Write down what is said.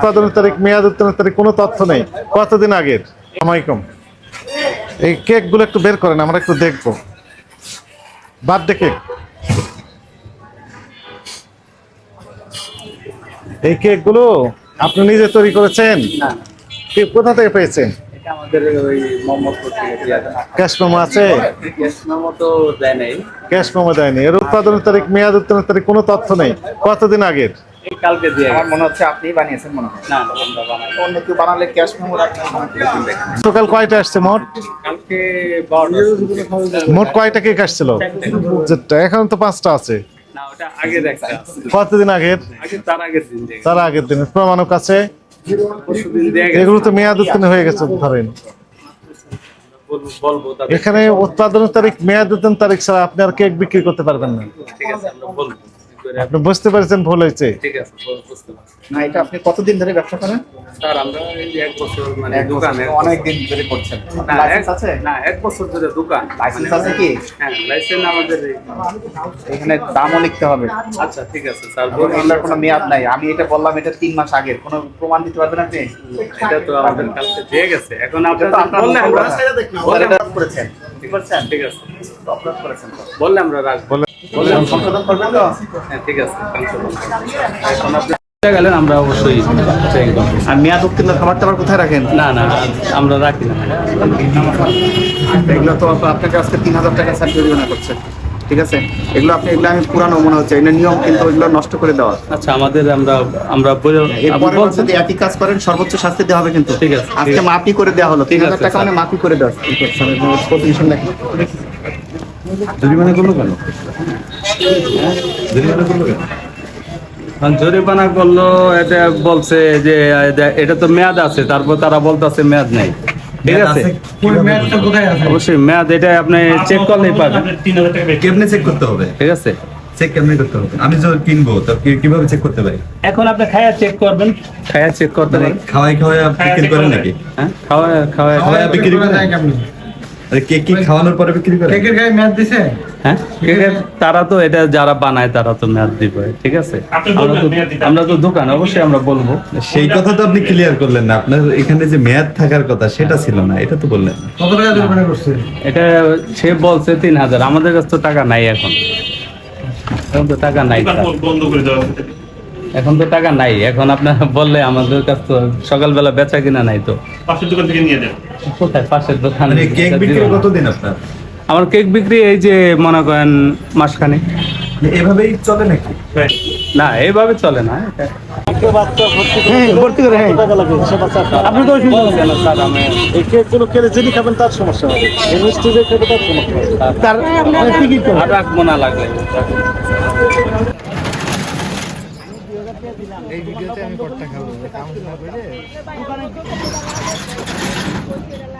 উৎপাদনের তারিখ মেয়াদ উত্তোলনের তারিখ কোনো তথ্য নেই। কতদিন আগের? সালামালাইকুম এই কেকগুলো একটু বের করেন আমরা একটু দেখব। Birthday cake. এই কেকগুলো আপনি নিজে তৈরি করেছেন? কে কোথা থেকে পেয়েছেন। ক্যাশ মেমো আছে? ক্যাশ মেমো দেয়নি। এর উৎপাদনের তারিখ মেয়াদ উত্তোলনের তারিখ কোনো তথ্য নেই। কতদিন আগের? কালকে দিয়ে আমার মনে হচ্ছে আপনি বানিয়েছেন মনে হয়। না না, আমরা। বানাই অন্য কেউ বানালে ক্যাশ মেমো রাখলে আমার কীরকম দেখেন সকাল কয়টা আসছে? মোট? কালকে মোট কয়টা কেক আসছিল? এখন তো পাঁচটা আছে। না ওটা কতদিন আগের? তার আগের দিন প্রমাণক আছে এগুলো তো মেয়াদ উত্তীর্ণ হয়ে গেছে ধরেন। এখানে উৎপাদনের তারিখ মেয়াদ উত্তীর্ণ তারিখ ছাড়া আপনি আর কেক বিক্রি করতে পারবেন না। ঠিক আছে আমরা বলব। কি করে আপনি বুঝতে পারছেন ভুল হয়েছে। ঠিক আছে বুঝতে পারছি। না এটা আপনি কতদিন ধরে ব্যবসা করেন? স্যার আমরা এই এক বছর মানে দোকানে অনেক দিন ধরে করছেন। না, লাইসেন্স আছে? না এক বছর ধরে দোকান। লাইসেন্স আছে কি? হ্যাঁ লাইসেন্স আমাদের এখানে দামও লিখতে হবে। আচ্ছা ঠিক আছে স্যার এগুলোর কোনো মেয়াদ নাই। আমি এটা বললাম এটা তিন মাস আগের। কোনো প্রমাণ দিতে পারবেন আপনি? এটা তো আমাদের কালকে দিয়ে গেছে। এখন আপনার বললে আমরা কথা। স্যার, এটা করেছেন ঠিক করেছেন ঠিক আছে। অপরাধ করেছেন তো। বললে আমরা রাখব হ্যাঁ ঠিক আছে সংশোধন। এখন আপনি গেলেন আমরা অবশ্যই আর মেয়াদ উত্তীর্ণ খাবার টাবার কোথায় রাখেন? না না আমরা রাখি না। এগুলো তো আপনাকে আজকে তিন হাজার টাকা স্যার জরিমানা করছে ঠিক আছে? এগুলো আপনি এগুলো আমি পুরানো মনে হচ্ছে। নিয়ম কিন্তু এগুলো নষ্ট করে দেওয়া। আচ্ছা আমাদের আমরা বলে- যদি একই কাজ করেন সর্বোচ্চ শাস্তি দেওয়া হবে কিন্তু। ঠিক আছে, আজকে মাফি করে দেওয়া হলো। তিন হাজার টাকা মানে মাফি করে দেওয়া। জরিমানা করল কেন? জরিমানা করল কেন? জরিমানা করল এটা বলছে যে এটা- তো মেয়াদ আছে তারপর তারা বলতেছে মেয়াদ নেই। ঠিক আছে? অবশ্যই মেয়াদ এটা আপনি চেক করলেই পাবেন। কেমনে চেক করতে হবে? ঠিক আছে? চেক কেমনে করতে হবে? আমি যদি কিনবো তো কীভাবে চেক করতে পারি? এখন আপনি খায়া চেক করবেন। খায়া চেক করতে পারেন। খাওয়াই খাওয়াই বিক্রি করেন নাকি? হ্যাঁ? খাওয়া খাওয়া খাওয়াই বিক্রি করেন। কেক কি খাওয়ানোর পরে বিক্রি হ্যাঁ? তারা তো এটা যারা বানায় তারা তো মেয়াদ দিবে ঠিক আছে? আমরা তো দোকান অবশ্যই আমরা বলব। সেই কথা তো আপনি ক্লিয়ার করলেন না। আপনার এখানে যে মেয়াদ থাকার কথা সেটা ছিল না এটা তো বললেন। এটা সে বলছে তিন হাজার। আমাদের কাছে তো টাকা নাই এখন। এখন তো টাকা নাই। এখন তো টাকা নাই। এখন আপনার বললে আমাদের কাছে তো সকালবেলা বেচা কিনা নাই তো। পাশের দোকান থেকে নিয়ে দেন কোথায়? পাশের দোকান। মানে কেক বিক্রি কতদিন আপনার? আমার কেক বিক্রি এই যে মনে করেন মাসখানে এভাবেই চলে নাকি? না এইভাবে চলে না। এটা ভর্তি করে হ্যাঁ। আপনি তো যিনি খাবেন তার সমস্যা হবে। মিষ্টি যে খাবে তার সমস্যা হবে। তার টিকিট আর রাখব না লাগলে এই ভিডিওতে আমি কটটা খাব। ಗೊತ್ತಿರಲ್ಲ